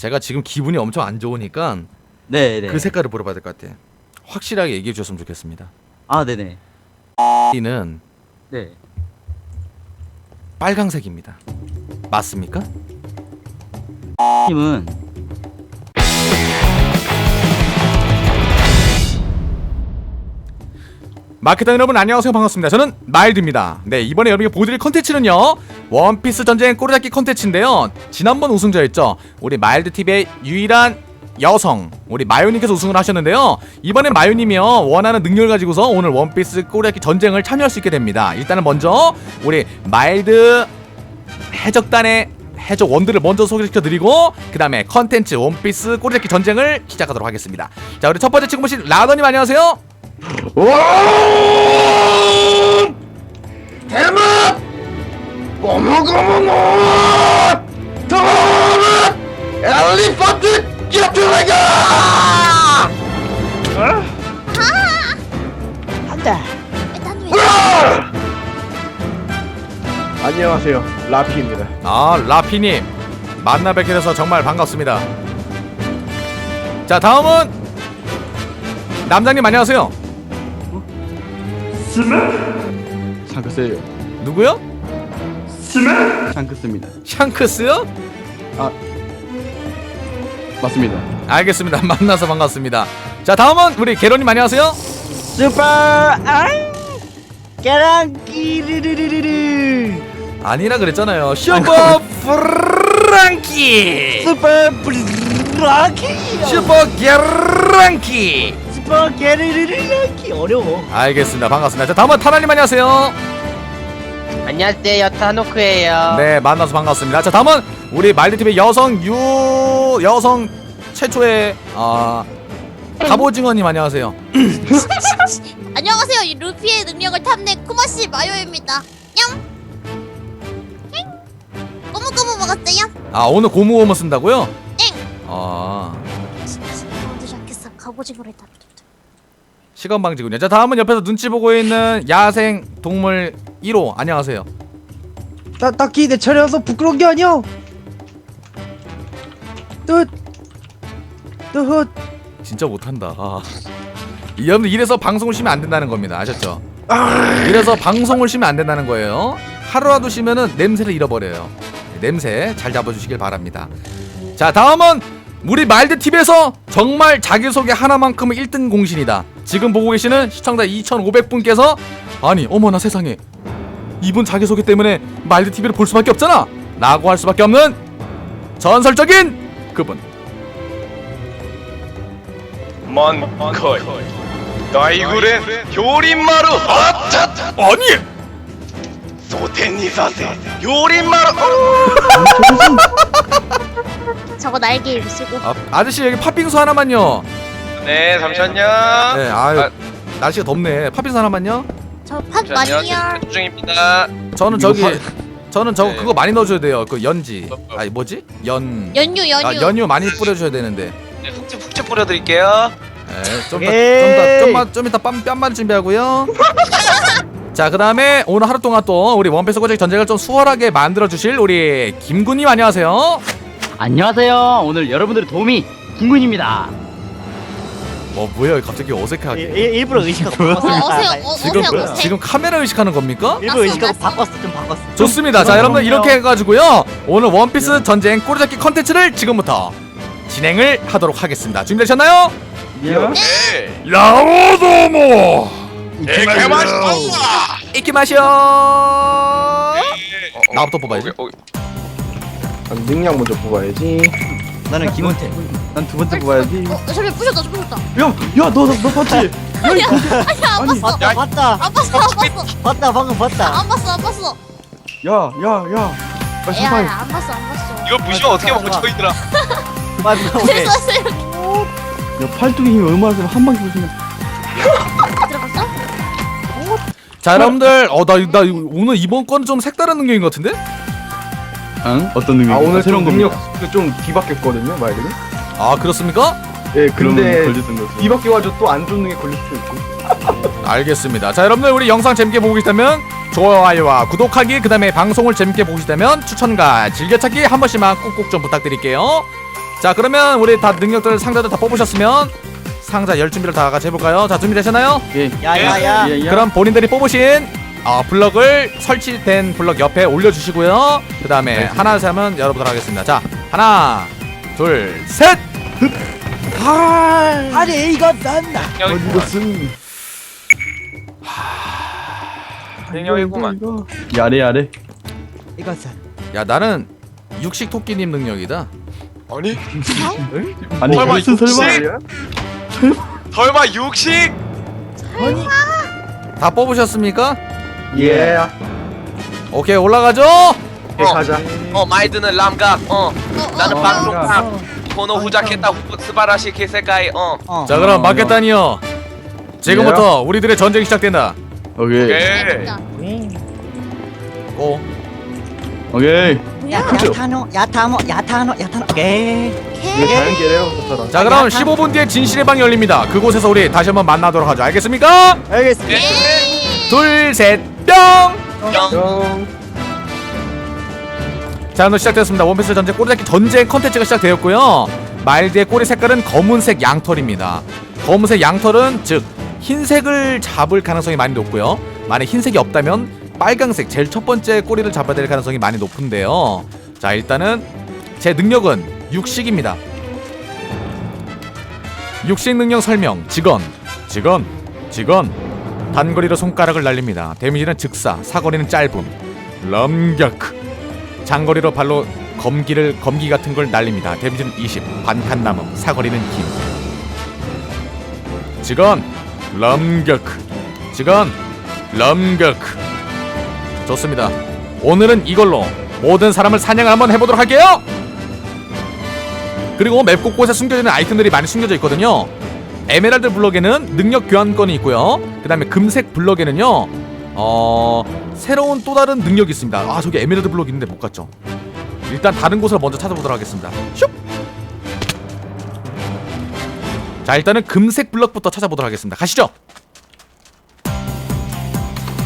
제가 지금 기분이 엄청 안 좋으니까 네, 네. 그 색깔을 물어봐야 될 것 같아요. 확실하게 얘기해 주셨으면 좋겠습니다. 아, 네, 네. 이는 네. 빨강색입니다. 맞습니까? 님은 마케터 여러분 안녕하세요. 반갑습니다. 저는 마일드입니다. 네 이번에 여러분께 보여드릴 컨텐츠는요 원피스 전쟁 꼬리잡기 컨텐츠인데요. 지난번 우승자였죠. 우리 마일드TV의 유일한 여성 우리 마요님께서 우승을 하셨는데요. 이번엔 마요님이요 원하는 능력을 가지고서 오늘 원피스 꼬리잡기 전쟁을 참여할 수 있게 됩니다. 일단은 먼저 우리 마일드 해적단의 해적 원들을 먼저 소개시켜 드리고 그 다음에 컨텐츠 원피스 꼬리잡기 전쟁을 시작하도록 하겠습니다. 자 우리 첫 번째 친구 보신 라더님 안녕하세요 대박! 고무고무노! 도르! 엘리펀트 기어트레가! 안녕하세요, 라피입니다. 아 라피님 만나 뵙게 돼서 정말 반갑습니다 자 다음은 남장님 안녕하세요 샹크스예요. 누구요? 샹크스입니다. 샹크스요? 맞습니다. 알겠습니다. 만나서 반갑습니다. 자 다음은 우리 게로님 안녕하세요. 슈퍼 앙 깨랑끼르르르르 아니라 그랬잖아요. 슈퍼 프랑키! 슈퍼 브라키. 슈퍼 게랑키 슈퍼 깨르르르르키 어려워 알겠습니다 반갑습니다 자 다음은 타나님 안녕하세요 안녕하세요 타노크예요. 네 만나서 반갑습니다 자 다음은 우리 말드TV 여성 유 여성 최초의 아 갑오징어님 안녕하세요 안녕하세요. 이 루피의 능력을 탐낸 쿠마씨 마요입니다. 냠. 엥. 꼬무꼬무 먹었어요. 아 오늘 고무고무 쓴다고요? 엥. 아 어디서 않겠어. 갑오징어를 다. 시간 방지군요. 자 다음은 옆에서 눈치 보고 있는 야생 동물 1호 안녕하세요. 나 딱히 내 차례여서 부끄러운 게 아니야 또또 진짜 못한다. 아. 이 여러분들 이래서 방송을 쉬면 안 된다는 겁니다. 아셨죠? 이래서 방송을 쉬면 안 된다는 거예요. 하루라도 쉬면은 냄새를 잃어버려요. 냄새 잘 잡아주시길 바랍니다. 자 다음은 우리 말드 TV에서 정말 자기소개 하나만큼은 1등 공신이다. 지금 보고 계시는 시청자 2,500분께서 아니 어머나 세상에 이분 자기소개 때문에 말드 TV를 볼 수밖에 없잖아. 라고 할 수밖에 없는 전설적인 그분. 먼거이 나이구렌 요린마루 아니 소텐니사세 요린마루 저거 날개 입으시고. 아, 아저씨 여기 팥빙수 하나만요. 네 잠시만요 네, 아유 아. 날씨가 덥네. 팥빙수 하나만요. 저팥 많이요. 중입니다 저는 이거 저기 저는 저거 네. 그거 많이 넣어줘야 돼요. 그 연지. 아니 뭐지? 연. 연유 연유. 아 연유 많이 뿌려줘야 되는데. 네, 훅좀 훅좀 뿌려드릴게요 네, 좀더 에이. 좀더 좀 이따 뺨 뺨만 준비하고요. 자, 그다음에 오늘 하루 동안 또 우리 원피스 고작 전쟁을 좀 수월하게 만들어 주실 우리 김군님 안녕하세요. 안녕하세요. 오늘 여러분들의 도움이 김군입니다. 뭐 뭐야 갑자기 어색하게. 일- 일부러 의식하고 어, 바꿨어 어세요. 어, 지금 어세요. 어세. 지금 카메라 의식하는 겁니까? 일부러 의식하고 바꿨어 좀 바꿨어 좋습니다. 자, 여러분들 이렇게 해가지고요. 오늘 원피스 전쟁 꼬리잡기 컨텐츠를 지금부터 진행을 하도록 하겠습니다. 준비되셨나요? 라오도모 이렇게 맛있어 이키 마셔. 나부터 뽑아야지. 능력 먼저 뽑아야지. 나는 김원태. 난 두 번째 뽑아야지. 어, 저기 부셨다. 저 부셨다. 야너너 너 봤지? 아니야. 아니야 안 봤어. 봤다 봤다 안 봤어. 안 봤어. 봤다 방금 봤다 안 봤어. 안 봤어. 야, 야, 야. 빨리 야. 야, 안 봤어. 안 봤어. 이거 무시면 어떻게 먹고 저희들아 맞다 오케이 됐어. 야, 팔뚝이 힘이 얼마나 세면 한 방에 보시면. 들어갔어? 자, 여러분들, 어, 나, 나 이거 오늘 이번 건 좀 색다른 능력인 것 같은데? 응? 어떤 능력? 아, 오늘 새로운 좀 겁니다. 능력 좀 뒤바뀌었거든요, 말들이. 아, 그렇습니까? 예, 그런 근데 걸렸던. 뒤바뀌어가지고 또 안 좋은 능력 걸릴 수도 있고. 알겠습니다. 자, 여러분들, 우리 영상 재밌게 보고 계시다면 좋아요와 구독하기, 그 다음에 방송을 재밌게 보고 계시다면 추천과 즐겨찾기 한 번씩만 꾹꾹 좀 부탁드릴게요. 자 그러면 우리 다 능력들 상자들 다 뽑으셨으면 상자 열 준비를 다 같이 해볼까요? 자 준비되셨나요? 예. 야야야. 예, 예. 그럼 본인들이 뽑으신 어, 블럭을 설치된 블럭 옆에 올려주시고요. 그 다음에 하나 둘셋 하면 열어보도록 하겠습니다. 자 하나 둘 셋. 아니 이거 난다 여기 이것은 능력이구만. 이거 야래 야래 이것은 야 나는 육식 토끼님 능력이다. 아니 아니 설마 무슨 설마 육식? 설마 육식? 다 뽑으셨습니까? 예 오케이 올라가죠. 예, 가자 어 마이드는 람각. 어 나는 어, 방송탑. 코노 후자켓다 후 스바라시 케세카이. 어어자 그럼 마켓단이요. 지금부터 우리들의 전쟁이 시작된다. 오케이 오케이. 고. 오케이 야, 야타노 야타모 야타노 야타노 오케이 이거 자연계래요 저처럼 자 그럼 15분 뒤에 진실의 방이 열립니다. 그곳에서 우리 다시 한번 만나도록 하죠. 알겠습니까? 알겠습니다 둘, 셋, 뿅! 형 자, 오늘 시작되었습니다. 원피스 전쟁 꼬리잡기 전쟁 컨텐츠가 시작되었고요. 마일드의 꼬리 색깔은 검은색 양털입니다. 검은색 양털은 즉 흰색을 잡을 가능성이 많이 높고요. 만약 흰색이 없다면 빨강색 제일 첫 번째 꼬리를 잡아야 될 가능성이 많이 높은데요. 자, 일단은 제 능력은 육식입니다. 육식 능력 설명. 직원, 직원, 직원. 단거리로 손가락을 날립니다. 데미지는 즉사, 사거리는 짧음. 럼격. 장거리로 발로 검기를 검기 같은 걸 날립니다. 데미지는 20, 반칸 남음, 사거리는 김. 직원, 럼격. 직원, 럼격. 좋습니다. 오늘은 이걸로 모든 사람을 사냥을 한번 해보도록 할게요. 그리고 맵 곳곳에 숨겨지는 아이템들이 많이 숨겨져 있거든요. 에메랄드 블럭에는 능력 교환권이 있고요. 그 다음에 금색 블럭에는요. 어 새로운 또 다른 능력이 있습니다. 아 저기 에메랄드 블럭 있는데 못 갔죠. 일단 다른 곳을 먼저 찾아보도록 하겠습니다. 슉. 자 일단은 금색 블럭부터 찾아보도록 하겠습니다. 가시죠.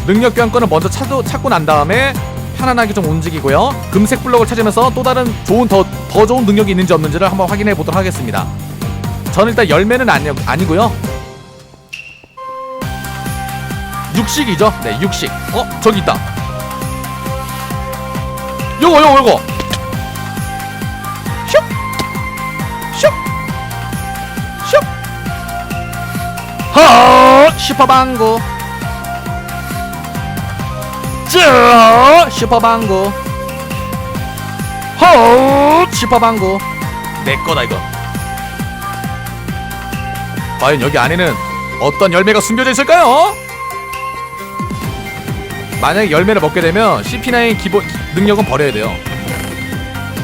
능력 교환권을 먼저 찾, 찾고 난 다음에 편안하게 좀 움직이고요. 금색 블럭을 찾으면서 또 다른 좋은 더, 더 좋은 능력이 있는지 없는지를 한번 확인해 보도록 하겠습니다. 저는 일단 열매는 아니, 아니고요. 육식이죠. 네, 육식. 어, 저기 있다. 요거, 요거, 요거. 허, 슈퍼방구. 쯔, 슈퍼방구. 허, 슈퍼방구. 내 거다 이거. 과연 여기 안에는 어떤 열매가 숨겨져 있을까요? 만약에 열매를 먹게 되면 CP9 기본 능력은 버려야 돼요.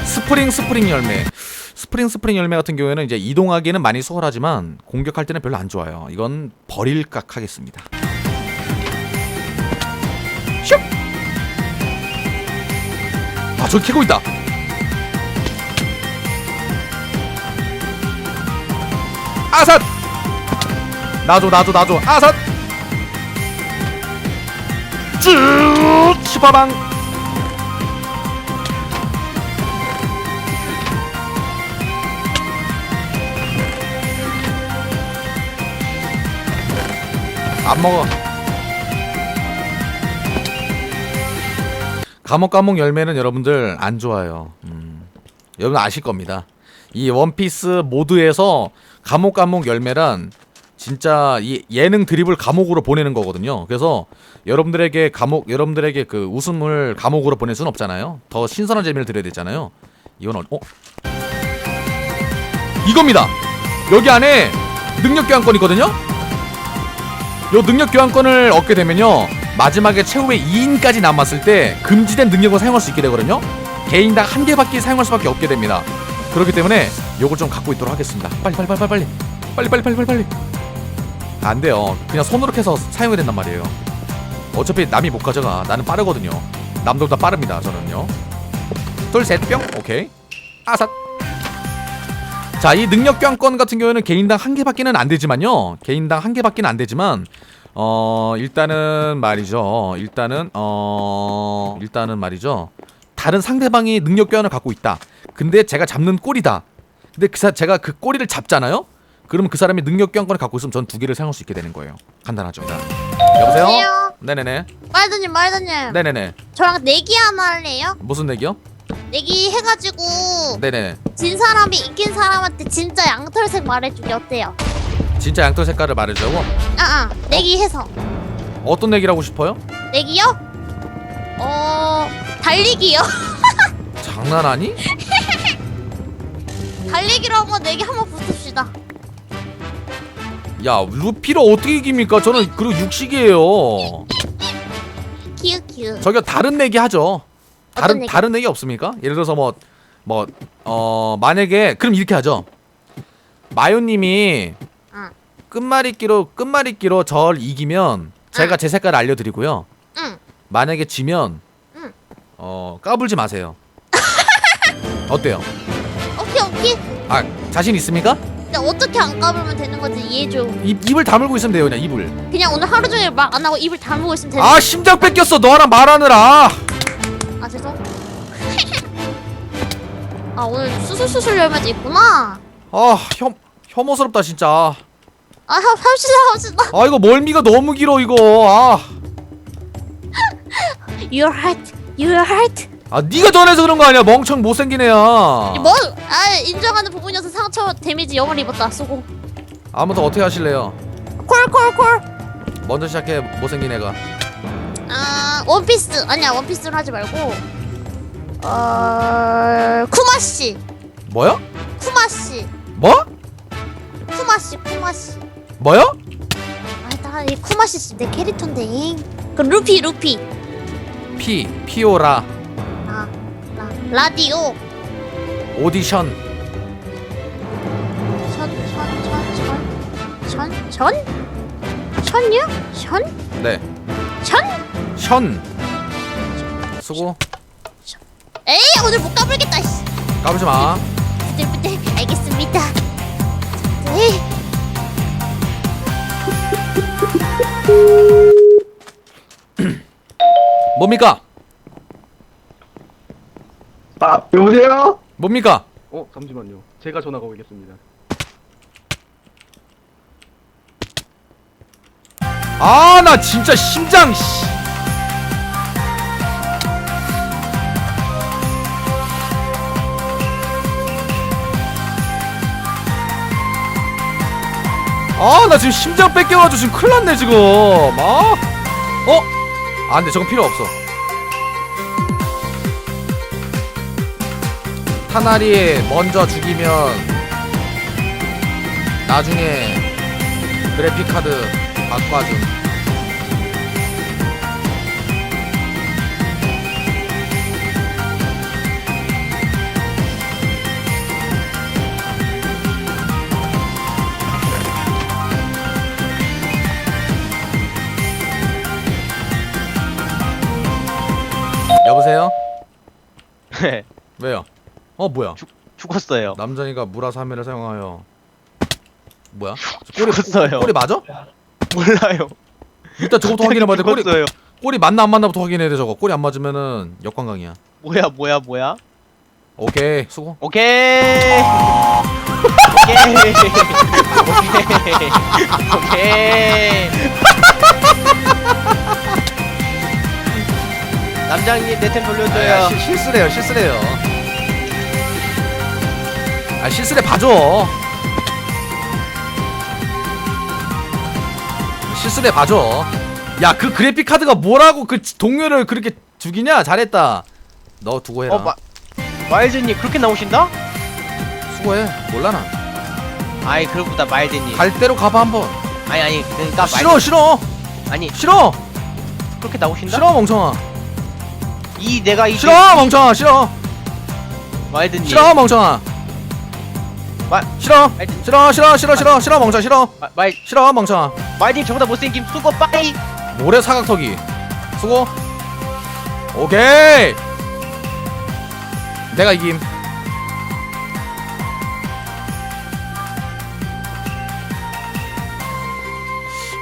스프링 스프링 열매. 스프링 스프링 열매 같은 경우에는 이제 이동하기는 많이 수월하지만 공격할 때는 별로 안 좋아요. 이건 버릴 각 하겠습니다. 슉! 아, 저기 캐고 있다. 아삿! 나줘 나줘 나줘. 아삿 쭉 슈퍼방. 안 먹어. 감옥 감옥 열매는 여러분들 안 좋아요. 음, 여러분 아실 겁니다. 이 원피스 모드에서 감옥 감옥 열매란 진짜 이 예능 드립을 감옥으로 보내는 거거든요. 그래서 여러분들에게 감옥 여러분들에게 그 웃음을 감옥으로 보낼 수는 없잖아요. 더 신선한 재미를 드려야 되잖아요. 이건 어? 어? 이겁니다. 여기 안에 능력 교환권 있거든요. 요 능력 교환권을 얻게 되면요. 마지막에 최후의 2인까지 남았을 때 금지된 능력을 사용할 수 있게 되거든요. 개인당 한 개밖에 사용할 수밖에 없게 됩니다. 그렇기 때문에 요걸 좀 갖고 있도록 하겠습니다. 빨리 빨리 빨리 빨리 빨리 빨리 빨리 빨리 빨리 안 돼요. 그냥 손으로 해서 사용해야 된단 말이에요. 어차피 남이 못 가져가. 나는 빠르거든요. 남들보다 빠릅니다. 저는요. 둘, 셋, 뿅. 오케이. 아삿. 자, 이 능력 교환권 같은 경우에는 개인당 한 개밖에는 안 되지만요. 개인당 한 개밖에는 안 되지만 어, 일단은 말이죠. 일단은 어, 일단은 말이죠. 다른 상대방이 능력 교환을 갖고 있다. 근데 제가 잡는 꼴이다. 근데 그 사, 제가 그 꼬리를 잡잖아요. 그러면 그 사람이 능력 교환권을 갖고 있으면 전 두 개를 사용할 수 있게 되는 거예요. 간단하죠. 자, 여보세요? 여보세요? 네네네. 말드님 말드님 네네네. 저랑 내기 하나 할래요? 무슨 얘기요? 내기 해가지고 네네. 진 사람이 이긴 사람한테 진짜 양털색 말해주기 어때요? 진짜 양털 색깔을 말해주자고. 아아 내기 해서 어떤 얘기를 하고 싶어요? 내기요? 어 달리기요 장난하니? 달리기로 한번 내기 한번 붙읍시다 야 루피를 어떻게 이깁니까? 저는 그리고 육식이에요. 키읔 저기요 다른 내기 하죠. 다른 어떤 얘기? 다른 얘기 없습니까? 예를 들어서 뭐 뭐 어 만약에 그럼 이렇게 하죠. 마요님이 응. 끝말잇기로 끝말잇기로 절 이기면 제가 응. 제 색깔을 알려드리고요. 응 만약에 지면 응. 어 까불지 마세요. 어때요? 오케이 오케이 아 자신 있습니까? 근데 어떻게 안 까불면 되는 건지 이해해줘 입, 입을 다물고 있으면 돼요 그냥 입을. 그냥 오늘 하루 종일 말 안 하고 입을 다물고 있으면 되는 아 심장 뺏겼어 너랑 말하느라. 아 죄송 아 오늘 수술 수술 열매도 있구나 아 혐 혐오스럽다 진짜. 아 합- 합시다 합시다 아 이거 멀미가 너무 길어 이거. 아. Your heart Your heart 아 네가 전해서 그런 거 아니야? 멍청 못생긴 애야. 뭐? 아 인정하는 부분이어서 상처 데미지 0을 입었다. 쏘고. 아무튼 어떻게 하실래요? 콜콜콜. 먼저 시작해 못생긴 애가. 아 원피스. 아니야 원피스로 하지 말고. 어 쿠마씨. 뭐야? 쿠마씨. 뭐? 쿠마씨 쿠마씨. 뭐야? 아나 이 쿠마씨 내 캐릭터인데 그 루피 루피. 피 피오라. 아 라, 라디오 오디션 천천천천천 천요? 천? 네 천? 션 수고 에이 오늘 못 까불겠다 씨. 까불지 마 부들부들 알겠습니다 네 뭡니까? 아 여보세요? 뭡니까? 어 잠시만요. 제가 전화가 오겠습니다. 아 나 진짜 심장 씨. 아 나 지금 심장 뺏겨가지고 지금 큰일 났네 지금 아 어? 아 근데 저건 필요 없어 타나리 먼저 죽이면 나중에 그래픽카드 바꿔줌 여보세요? 네 왜요? 어 뭐야? 죽었어요 남자니가 무라사메를 사용하여 뭐야? 꼬리 죽었어요. 꼬리 맞아? 몰라요 일단 저거부터 확인해봐야 돼. 꼬리 죽었어요 꼬리 맞나 안 맞나부터 확인해야 돼 저거. 꼬리 안 맞으면은 역관광이야. 뭐야 뭐야 뭐야 오케이 수고. 오케이 오케이 오케이 오케이 남장님 내 템 돌려줘요 아, 시, 실수래요 실수래요. 아 실수래 봐줘. 실수래 봐줘. 야 그 그래픽 카드가 뭐라고 그 동료를 그렇게 죽이냐? 잘했다. 너 두고 해라. 어 마, 마일드님 그렇게 나오신다? 수고해. 몰라 나. 아이 그러보다 마일드님 갈 대로 가봐 한번. 아니 아니 그러니까 싫어 싫어 마일드- 아니 싫어 그렇게 나오신다? 싫어 멍청아. 이 내가 이 싫어 멍청아 싫어. 마일드님 싫어 멍청아. 마, 싫어. 아니, 싫어 싫어 싫어 싫어 싫어 멍청아 싫어. 마, 마일 싫어 멍청아. 마일드님 저보다 못생김 수고 빠이. 모래 사각터기 수고. 오케이. 내가 이김.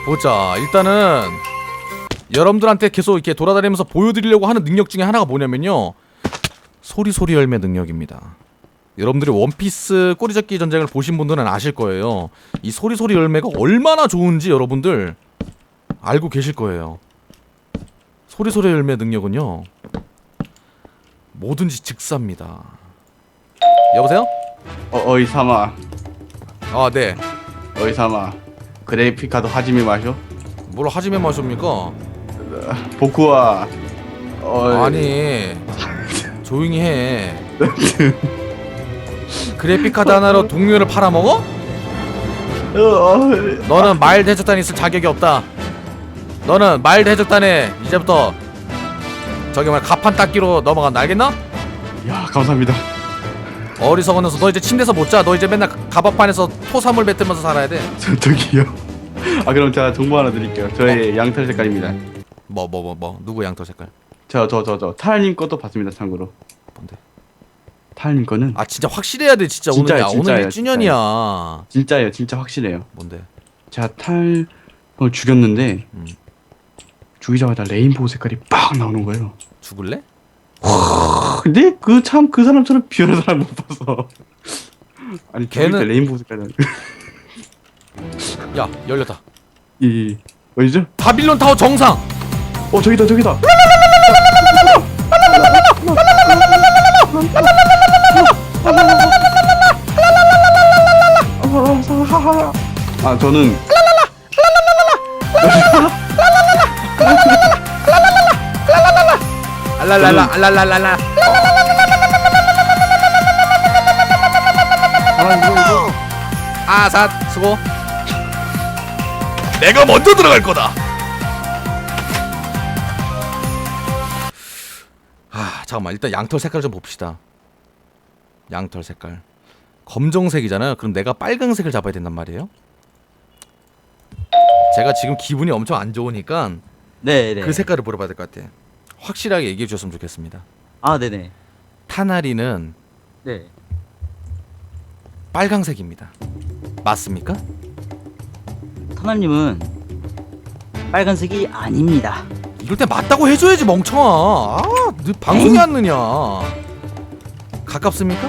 보자. 일단은 여러분들한테 계속 이렇게 돌아다니면서 보여드리려고 하는 능력 중에 하나가 뭐냐면요. 소리 소리 열매 능력입니다 여러분들이 원피스 꼬리잡기 전쟁을 보신 분들은 아실 거예요. 이 소리소리 열매가 얼마나 좋은지 여러분들 알고 계실 거예요. 소리소리 열매 능력은요. 뭐든지 즉사입니다. 여보세요? 어, 어이 사마 아, 네. 어이 사마 그래픽카도 하지미 마쇼 뭘 하지면 마십니까? 보쿠와 어, 아니 조용히 해 그래픽 카드 하나로 동료를 팔아먹어? 어, 어, 너는 마일드 해적단에 있을 자격이 없다. 너는 마일드 해적단에 이제부터 저기 뭐야 가판 닦기로 넘어간다. 알겠나? 야 감사합니다. 어리석은 녀석 너 이제 침대에서 못 자 너 이제 맨날 가바판에서 토사물 뱉으면서 살아야 저, 저기요. 아 그럼 제가 정보 하나 드릴게요. 저의 양털 색깔입니다. 돼뭐뭐 뭐 뭐? 누구 양털 색깔? 저 저 저저 타라님 것도 봤습니다 참고로. 뭔데? 타라님 거는 아 진짜 확실해야 돼 진짜. 진짜요, 오늘 오늘 진짜예요, 1주년이야. 진짜예요. 진짜 확실해요. 뭔데? 제가 탈을 죽였는데 음. 죽이자마자 레인보우 색깔이 빡 나오는 거예요. 죽을래? 근데 그 참 그 사람처럼 비열한 사람 못 봐서. 아니 걔는 레인보우 색깔은 야 열렸다. 이 어디죠? 바빌론 타워 정상! 어 저기다 저기다 아 저는 알랄랄라 알랄랄랄라. 아 이거 이거 아삿 수고. 내가 먼저 들어갈 거다. 아 잠깐만 일단 양털 색깔 좀 봅시다 양털 색깔 검정색이잖아요 그럼 내가 빨강색을 잡아야 된단 말이에요 제가 지금 기분이 엄청 안 좋으니까 네네. 그 색깔을 물어봐야 될 것 같아 확실하게 얘기해 주셨으면 좋겠습니다 아 네네. 타나리는 네. 빨강색입니다 맞습니까? 터널님은 빨간색이 아닙니다. 이럴 때 맞다고 해줘야지 멍청아. 아, 너 방송이 안 느냐. 가깝습니까?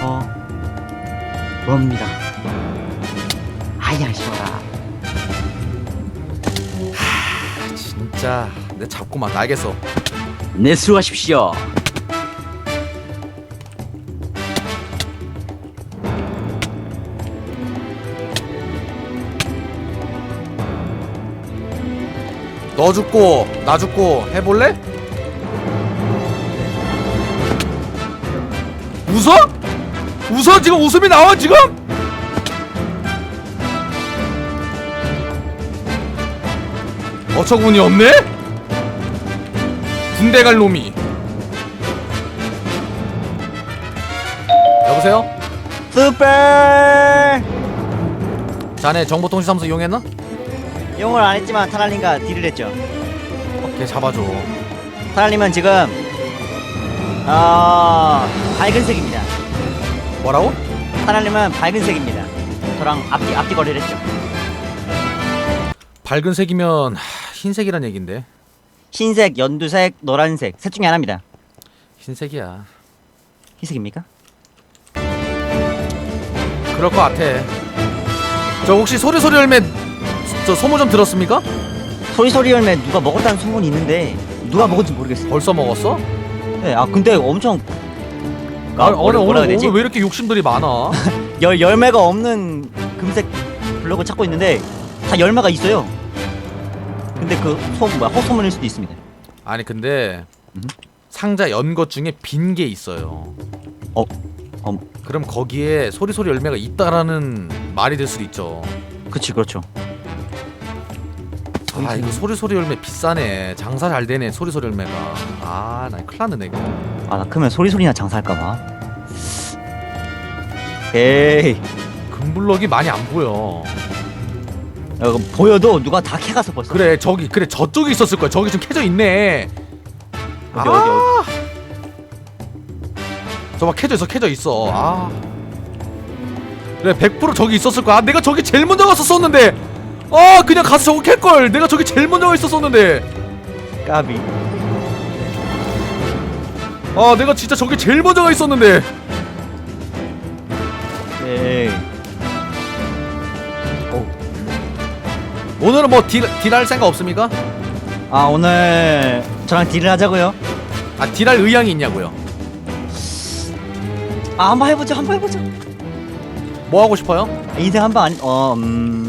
어, 뭡니다. 아야 시원아. 진짜 내 잡고만 알겠어. 네 수고하십시오. 너 죽고 나 죽고 해볼래? 웃어? 웃어 지금 웃음이 나와 지금? 어처구니 없네? 군대 갈 놈이. 여보세요? 슈퍼 자네 정보통신사무소 이용했나? 용을 안 했지만 타날님과 딜을 했죠 걔 잡아줘. 타날님은 지금 어... 밝은색입니다 뭐라고? 타날님은 밝은색입니다 저랑 앞뒤 앞뒤 거리를 했죠 밝은 색이면 하, 흰색이란 얘긴데 흰색, 연두색, 노란색 셋 중에 하나입니다 흰색이야. 흰색입니까? 그럴 것 같아. 저 혹시 소리 소리 열매 저 소문 좀 들었습니까? 소리 소리 열매 누가 먹었다는 소문이 있는데 누가 먹은지 모르겠어요 벌써 먹었어? 네, 아 근데 엄청 아, 뭐라, 오늘 오늘, 왜 이렇게 욕심들이 많아? 열, 열매가 없는 금색 블럭을 찾고 있는데 다 열매가 있어요 근데 그 소문 뭐야 헛소문일 수도 있습니다 아니 근데 음? 상자 연 것 중에 빈 게 있어요. 어? 어. 그럼 거기에 소리 소리 열매가 있다라는 말이 될 수도 있죠. 그치 그렇죠 아 이거 소리소리 열매 비싸네. 장사 잘 되네 소리소리 열매가. 아나 큰일 났네 이거. 아 나 크면 소리소리나 장사할까봐 에이 금블럭이 많이 안 보여. 어, 보여도 누가 다 캐가서 벌써 그래 저기 그래 저쪽에 있었을 거야. 저기 좀 캐져 있네. 어디 어디 어디 저막 캐져 있어 캐져 있어 아 그래 100% 저기 있었을 거야 아, 내가 저기 제일 먼저 가서 썼는데 아 그냥 가서 저거 캘걸 내가 저기 제일 먼저 가 있었었는데 까비 아 내가 진짜 저게 제일 먼저 가 있었는데 네. 오늘은 뭐 딜 딜할 생각 없습니까? 아 오늘 저랑 딜을 하자고요. 아 딜할 의향이 있냐고요? 아 한번 해보죠. 한번 해보죠. 뭐 하고 싶어요? 인생 한번 아니 어 음.